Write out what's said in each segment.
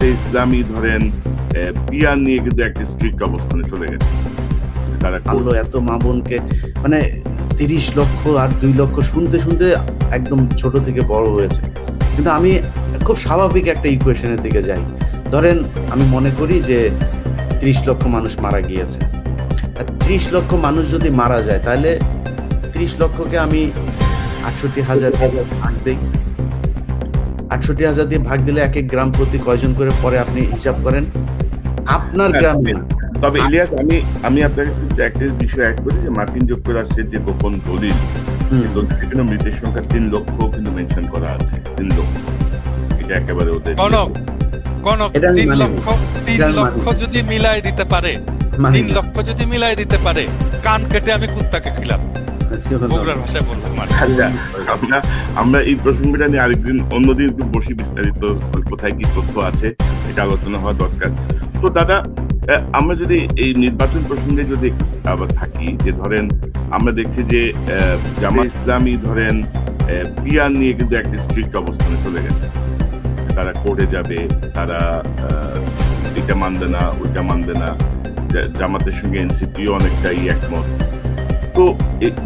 ইসলামী ধরেন পিয়ার নিয়ে কিন্তু একটা স্ট্রিক্ট অবস্থানে চলে গেছে। তারা আনলো এত মা বোনকে মানে তিরিশ লক্ষ আর দুই লক্ষ শুনতে শুনতে একদম ছোট থেকে বড় হয়েছে। কিন্তু আমি খুব স্বাভাবিক একটা ইকুয়েশনের দিকে যাই। ধরেন, আমি মনে করি যে ত্রিশ লক্ষ মানুষ মারা গিয়েছে। আর ত্রিশ লক্ষ মানুষ যদি মারা যায়, তাহলে ত্রিশ লক্ষকে আমি আটষট্টি হাজার ভাগ দিই। আটষট্টি হাজার দিয়ে ভাগ দিলে এক এক গ্রাম প্রতি কয়জন করে পরে আপনি হিসাব করেন? আপনার হ্যাঁ, গ্রামে। তবে ইলিয়াস আমি আমি আপনাকে কিন্তু একটা বিষয় অ্যাড করি যে মার্কিন যুক্তরাষ্ট্রের যে গোপন দলিল কিন্তু মৃতের সংখ্যা তিন লক্ষ কিন্তু মেনশন করা আছে। তিন লক্ষ। এটা একেবারে ওদের কনক কনক তিন লক্ষ তিন লক্ষ যদি মিলাই দিতে পারে তিন লক্ষ যদি মিলাই দিতে পারে কান কেটে আমি কুত্তাকে খিলাম। আচ্ছা, আমরা আমরা এই প্রসঙ্গটা নিয়ে আরেকদিন অন্যদিন একটু বসি বিস্তারিত কোথায় কি তথ্য আছে এটা আলোচনা হওয়া দরকার। তো দাদা আহ, আমরা যদি এই নির্বাচন প্রসঙ্গে যদি আবার থাকি যে ধরেন আমরা দেখছি যে আহ, জামাত ইসলামী ধরেন পিয়ার নিয়ে কিন্তু একটা স্ট্রিক্ট অবস্থানে চলে গেছে। তারা কোর্টে যাবে তারা আহ, এটা মানবে না ওইটা মানবে না। জামাতের সঙ্গে এনসিপিও অনেকটাই একমত। তো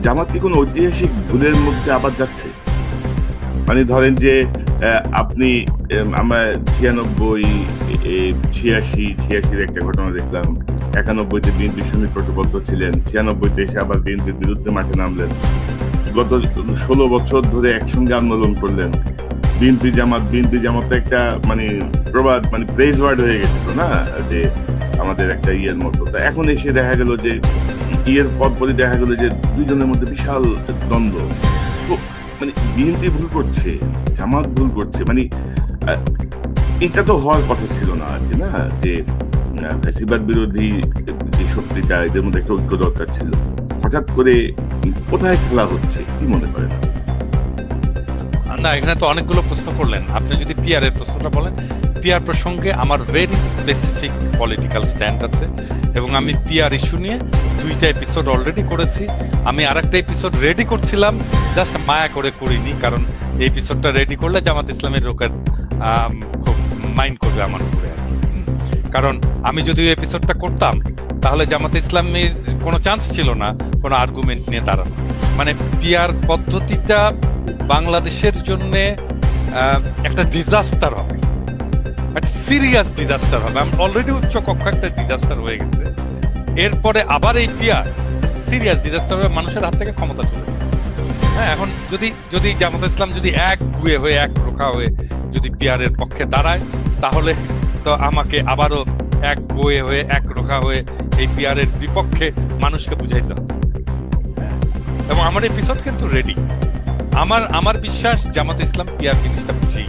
জামাত কি কোনো ঐতিহাসিক ভুলের মধ্যে আবার যাচ্ছে? মানে ধরেন যে আপনি আমরা ছিয়ানব্বই ছিয়াশি, ছিয়াশির একটা ঘটনা দেখলাম। একানব্বইতে বিএনপির সঙ্গে টোটবদ্ধ ছিলেন। ছিয়ানব্বইতে এসে আবার বিএনপির বিরুদ্ধে মাঠে নামলেন। গত ষোলো বছর ধরে একসঙ্গে আন্দোলন করলেন। বিএনপি জামাত বিএনপি জামাত একটা মানে প্রবাদ মানে প্রেজ ওয়ার্ড হয়ে গেছিল না? যে আমাদের একটা ইয়ের মতো। তা এখন এসে দেখা গেল যে ইয়ের পর দেখা গেল যে দুইজনের মধ্যে বিশাল দ্বন্দ্ব। তো মানে বিএনপি ভুল করছে, জামাত ভুল করছে মানে এটা তো হওয়ার কথা ছিল না আর কি, না? যে ফ্যাসিবাদ বিরোধী যে শক্তিটা, এদের মধ্যে একটা ঐক্য দরকার ছিল। হঠাৎ করে কোথায় খেলা হচ্ছে, কি মনে করেন? না, এখানে তো অনেকগুলো প্রশ্ন করলেন। আপনি যদি পিআর এর প্রশ্নটা বলেন পিআর প্রসঙ্গে আমার ভেরি স্পেসিফিক পলিটিক্যাল স্ট্যান্ড আছে। এবং আমি পিআর ইস্যু নিয়ে দুইটা এপিসোড অলরেডি করেছি। আমি আরেকটা এপিসোড রেডি করছিলাম জাস্ট মায়া করে করিনি, কারণ এই এপিসোডটা রেডি করলে জামাত ইসলামের লোকের খুব মাইন্ড করবে আমার উপরে আর। কারণ আমি যদি ওই এপিসোডটা করতাম, তাহলে জামাত ইসলামের কোনো চান্স ছিল না, কোনো আর্গুমেন্ট নিয়ে দাঁড়ানো। মানে পিআর পদ্ধতিটা বাংলাদেশের জন্যে একটা ডিজাস্টার হবে। একটা সিরিয়াস ডিজাস্টার হবে অলরেডি উচ্চ কক্ষ একটা ডিজাস্টার হয়ে গেছে এরপরে আবার এই পিয়ার সিরিয়াস ডিজাস্টার হয়ে মানুষের হাত থেকে ক্ষমতা চলে হ্যাঁ এখন যদি যদি জামাত ইসলাম যদি এক গুয়ে হয়ে, এক রোখা হয়ে যদি পিয়ারের পক্ষে দাঁড়ায়, তাহলে তো আমাকে আবারও এক গোয়ে হয়ে, এক রোখা হয়ে এই পিয়ারের বিপক্ষে মানুষকে বুঝাইতে হবে। এবং আমার এপিসোড কিন্তু রেডি আমার আমার বিশ্বাস জামাত ইসলাম পিয়ার জিনিসটা বুঝেই।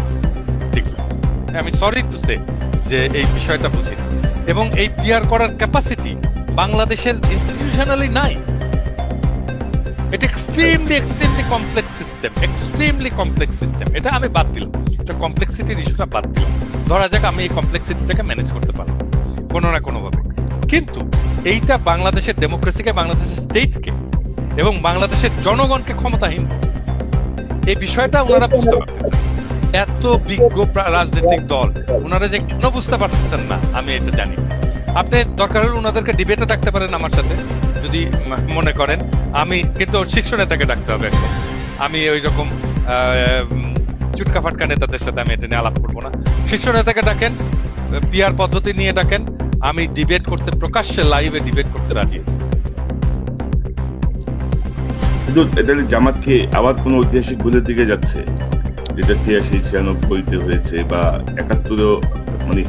আমি সরি টু সে যে এই বিষয়টা বুঝি। এবং এই পিয়ার করার ক্যাপাসিটি বাংলাদেশের ইনস্টিটিউশনালি নাই। এটা extremely extremely complex system extremely complex system এটা আমি বাদ দিলাম। এটা কমপ্লেক্সিটির ইস্যুটা বাদ দিলাম। ধরা যাক আমি এই কমপ্লেক্সিটিটাকে ম্যানেজ করতে পারব কোনো না কোনোভাবে। কিন্তু এইটা বাংলাদেশের ডেমোক্রেসিকে বাংলাদেশের স্টেটকে এবং বাংলাদেশের জনগণকে ক্ষমতাহীন। এই বিষয়টা ওনারা বুঝতে পারতেছেন এত বিজ্ঞ রাজনৈতিক দল ওনারা যে কেন বুঝতে পারতেছেন না, আমি এটা জানি। আপনি দরকার হলে ওনাদেরকে ডিবেটে ডাকতে পারেন আমার সাথে, যদি মনে করেন। আমি কিন্তু শীর্ষ নেতাকে ডাকতে হবে আমি ওই রকম চুটকা ফাটকা নেতাদের সাথে আমি এটা নিয়ে আলাপ করব না। শীর্ষ নেতাকে ডাকেন, পিআর পদ্ধতি নিয়ে ডাকেন। আমি ডিবেট করতে, প্রকাশ্যে লাইভে ডিবেট করতে রাজি আছি। কিন্তু জামাতকে আবার কোনো ঐতিহাসিক ভুলের দিকে যাচ্ছে। যেটা ছিয়াশি ছিয়ানব্বইতে হয়েছে বা একাত্তরেও মানে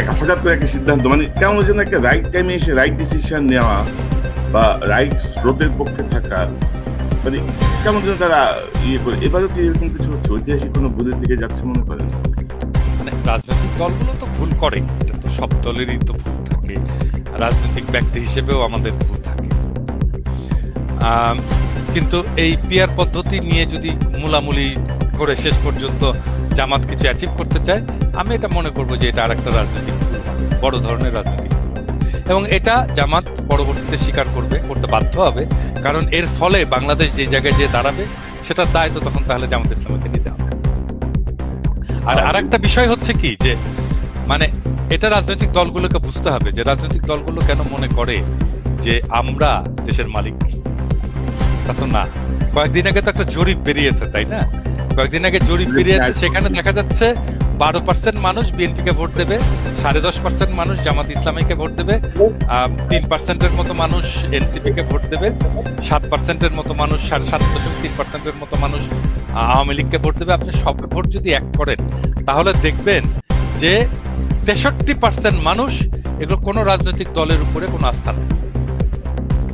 এক- হঠাৎ করে একটা সিদ্ধান্ত মানে কেমন যেন একটা রাইট টাইমে এসে রাইট ডিসিশন নেওয়া বা রাইট স্রোতের পক্ষে থাকা মানে কেমন যেন তারা ইয়ে করে। এবারও কি এরকম কিছু হচ্ছে? ঐতিহাসিক কোনো ভুলের দিকে যাচ্ছে মনে করেন? মানে রাজনৈতিক দলগুলো তো ভুল করে, এটা তো সব দলেরই তো ভুল থাকে। রাজনৈতিক ব্যক্তি হিসেবেও আমাদের ভুল থাকে। কিন্তু এই পিয়ার পদ্ধতি নিয়ে যদি মূলামূলি করে শেষ পর্যন্ত জামাত কিছু অ্যাচিভ করতে চায় আমি এটা মনে করব যে এটা আরেকটা রাজনৈতিক বড় ধরনের রাজনৈতিক এবং এটা জামাত পরবর্তীতে স্বীকার করবে করতে বাধ্য হবে কারণ এর ফলে বাংলাদেশ যে জায়গায় যে দাঁড়াবে সেটার দায়িত্ব তখন তাহলে জামাত ইসলামকে নিতে হবে। আর আরেকটা বিষয় হচ্ছে কি যে মানে এটা রাজনৈতিক দলগুলোকে বুঝতে হবে যে রাজনৈতিক দলগুলো কেন মনে করে যে আমরা দেশের মালিক। তা তো না। কয়েকদিন আগে তো একটা জরিপ বেরিয়েছে তাই না? কয়েকদিন আগে জরিপ বেরিয়েছে সেখানে দেখা যাচ্ছে বারো পার্সেন্ট মানুষ বিএনপিকে ভোট দেবে সাড়ে দশ পার্সেন্ট মানুষ জামাত ইসলামীকে ভোট দেবে তিন পার্সেন্টের মতো মানুষ এনসিপি কে ভোট দেবে সাত পার্সেন্টের মতো মানুষ সাড়ে সাত দশমিক তিন পার্সেন্টের মতো মানুষ আওয়ামী লীগকে ভোট দেবে। আপনি সব ভোট যদি এক করেন তাহলে দেখবেন যে তেষট্টি পার্সেন্ট মানুষ এগুলো কোনো রাজনৈতিক দলের উপরে কোনো আস্থা নেই।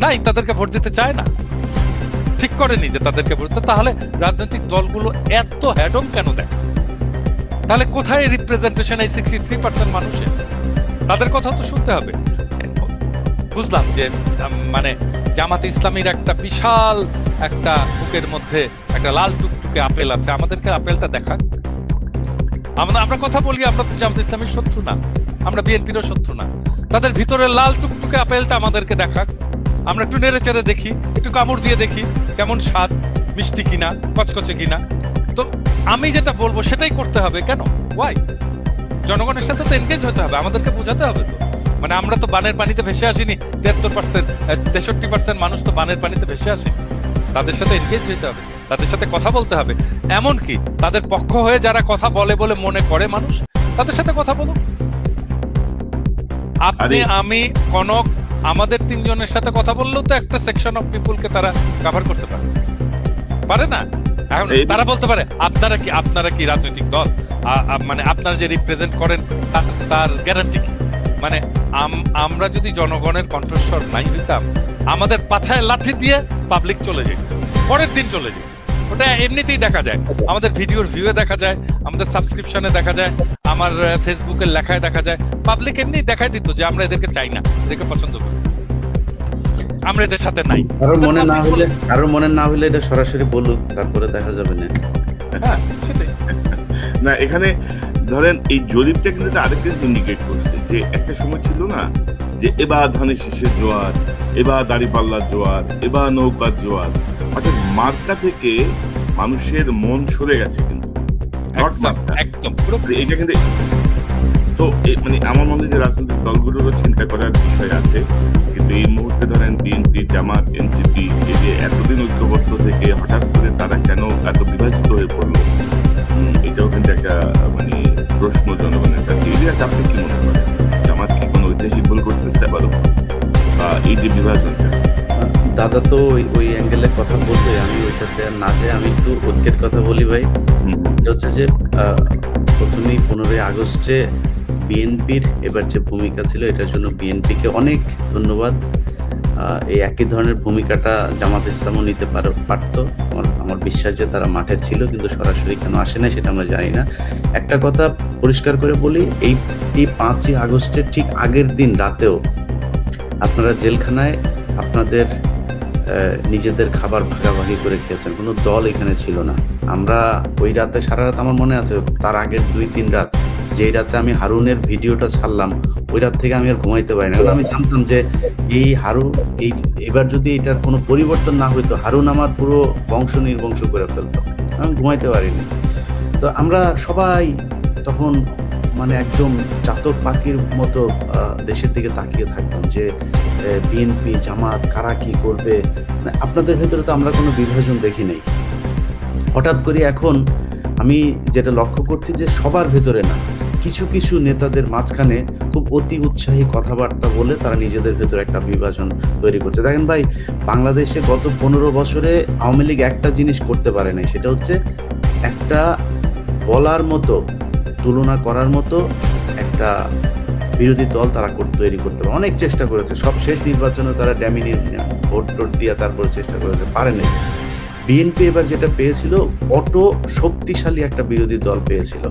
নাই তাদেরকে ভোট দিতে চায় না। ঠিক করেনি যে তাদেরকে দিতে। তাহলে রাজনৈতিক দলগুলো এত হ্যাডম কেন দেয় তাহলে কোথায় রিপ্রেজেন্টেশন এই সিক্সটি থ্রি পার্সেন্ট মানুষের? তাদের কথা তো শুনতে হবে। বুঝলাম যে মানে জামাত ইসলামীর একটা বিশাল একটা বুকের মধ্যে একটা লাল টুকটুকে আপেল আছে। আমাদেরকে আপেলটা দেখাক। আমরা আমরা কথা বলি, আমরা তো জামাত ইসলামীর শত্রু না। আমরা বিএনপিরও শত্রু না। তাদের ভিতরে লাল টুকটুকে আপেলটা আমাদেরকে দেখাক। আমরা একটু নেড়ে চেড়ে দেখি একটু কামড় দিয়ে দেখি কেমন স্বাদ মিষ্টি কিনা কচকচে কিনা। তো আমি যেটা বলব সেটাই করতে হবে কেন? ওয়াই জনগণের সাথে তো এনগেজ হতে হবে আমাদেরকে বোঝাতে হবে তো। মানে আমরা তো বানের পানিতে ভেসে আসিনি তিয়াত্তর পার্সেন্ট তেষট্টি পার্সেন্ট মানুষ তো বানের পানিতে ভেসে আসেনি। তাদের সাথে এনগেজ হতে হবে তাদের সাথে কথা বলতে হবে। এমন কি তাদের পক্ষ হয়ে যারা কথা বলে বলে মনে করে মানুষ তাদের সাথে কথা বলো আপনি আমি কনক আমাদের তিনজনের সাথে কথা বললেও তো একটা সেকশন অফ পিপুলকে তারা কভার করতে পারে। পারে না? এখন তারা বলতে পারে আপনারা কি আপনারা কি রাজনৈতিক দল? মানে আপনারা যে রিপ্রেজেন্ট করেন তার গ্যারান্টি কি? মানে আম- আমরা যদি জনগণের কণ্ঠস্বর নাই হইতাম আমাদের পাছায় লাঠি দিয়ে পাবলিক চলে যেত। পরের দিন চলে যেত। ওটা এমনিতেই দেখা যায়। আমাদের ভিডিওর ভিউয়ে দেখা যায় আমাদের সাবস্ক্রিপশনে দেখা যায়। আমার ফেসবুকের লেখায় দেখা যায় পাবলিক এমনি দেখাই দিত যে আমরা এদেরকে চাই না এদেরকে পছন্দ করি। আমরা এদের সাথে নাই। কারোর মনে না হলে কারোর মনে না হলে এটা সরাসরি বলুক তারপরে দেখা যাবে না। হ্যাঁ সেটাই। না এখানে ধরেন এই জরিপটা কিন্তু আরেকটা ইন্ডিকেট করছে যে একটা সময় ছিল না যে এবার ধানের শীষের জোয়ার এবার দাড়িপাল্লার জোয়ার এবার নৌকার জোয়ার। অর্থাৎ মার্কা থেকে মানুষের মন সরে গেছে কিন্তু। একদম একদম এটা কিন্তু তো মানে আমার মনে যে রাজনৈতিক দলগুলোরও চিন্তা করার বিষয় আছে। কিন্তু এই মুহূর্তে ধরেন বিএনপি জামাত এনসিপি এই যে এতদিন ঐক্যবদ্ধ থেকে হঠাৎ করে তারা কেন এত বিভাজিত হয়ে পড়ল? এটাও কিন্তু একটা মানে প্রশ্ন জনগণের কাছে। ইলিয়াস আপনি কি মনে করেন? জামাত কি কোনো ঐতিহাসিক ভুল করতেছে আবারও বা এই যে বিভাজনটা? দাদা তো ওই ওই অ্যাঙ্গেলে কথা বলতে আমি ওইটাতে না যাই আমি একটু ঐক্যের কথা বলি ভাই। এটা হচ্ছে যে প্রথমেই পনেরোই আগস্টে বিএনপির এবার যে ভূমিকা ছিল, এটার জন্য বিএনপিকে অনেক ধন্যবাদ। এই একই ধরনের ভূমিকাটা জামাত ইসলামও নিতে পার, পারতো। আমার আমার বিশ্বাস যে তারা মাঠে ছিল, কিন্তু সরাসরি কেন আসে না সেটা আমরা জানি না। একটা কথা পরিষ্কার করে বলি, এই এই পাঁচই আগস্টের ঠিক আগের দিন রাতেও আপনারা জেলখানায় আপনাদের নিজেদের খাবার ভাগাভাগি করে খেয়েছেন। কোনো দল এখানে ছিল না। আমরা ওই রাতে সারা রাত আমার মনে আছে, তার আগের দুই, তিন রাত, যেই রাতে আমি হারুনের ভিডিওটা ছাড়লাম, ওই রাত থেকে আমি আর ঘুমাইতে পারি না। আমি জানতাম যে এই হারুন এই, এবার যদি এটার কোনো পরিবর্তন না হইতো, হারুন আমার পুরো বংশ নির্বংশ করে ফেলতো। আমি ঘুমাইতে পারিনি। তো আমরা সবাই তখন মানে একদম চাতক পাখির মতো দেশের দিকে তাকিয়ে থাকতাম যে বিএনপি, জামাত কারা কি করবে? মানে আপনাদের ভেতরে তো আমরা কোনো বিভাজন দেখি নাই। হঠাৎ করে এখন আমি যেটা লক্ষ্য করছি যে সবার ভেতরে না, কিছু কিছু নেতাদের মাঝখানে খুব অতি উৎসাহী কথাবার্তা বলে তারা নিজেদের ভেতরে একটা বিভাজন তৈরি করছে। দেখেন ভাই, বাংলাদেশে গত পনেরো বছরে আওয়ামী লীগ একটা জিনিস করতে পারে নাই, সেটা হচ্ছে একটা বলার মতো তুলনা করার মতো একটা বিরোধী দল তারা তৈরি করতে পারে। অনেক চেষ্টা করেছে। সব শেষ নির্বাচনে তারা ড্যামিনি ভোট টোট দিয়ে তারপরে চেষ্টা করেছে। পারেনি। বিএনপি এবার যেটা পেয়েছিল, অটো শক্তিশালী একটা বিরোধী দল পেয়েছিল।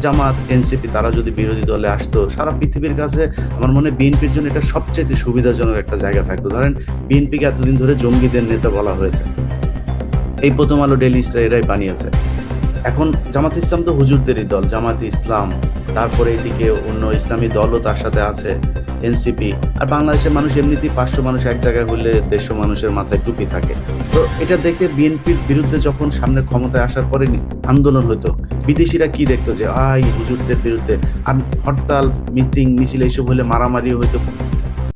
জামাত এনসিপি তারা যদি বিরোধী দলে আসতো, সারা পৃথিবীর কাছে আমার মনে বিএনপির জন্য এটা সবচেয়ে সুবিধাজনক একটা জায়গা থাকতো। ধরেন বিএনপিকে এতদিন ধরে জঙ্গিদের নেতা বলা হয়েছে। এই প্রথম আলো ডেলি এরাই বানিয়েছে। এখন জামাত ইসলাম তো হুজুরদেরই দল, জামাত ইসলাম, তারপরে এদিকে অন্য ইসলামী দলও তার সাথে আছে এনসিপি আর বাংলাদেশের মানুষ এমনিতেই পাঁচশো মানুষ এক জায়গায় হলে দেড়শো মানুষের মাথায় টুপি থাকে। তো এটা দেখে বিএনপির বিরুদ্ধে যখন সামনে ক্ষমতায় আসার পরে আন্দোলন হতো, বিদেশিরা কি দেখতো যে, আই, হুজুরদের বিরুদ্ধে, আর হরতাল, মিটিং, মিছিল, এইসব হলে মারামারি হইতো।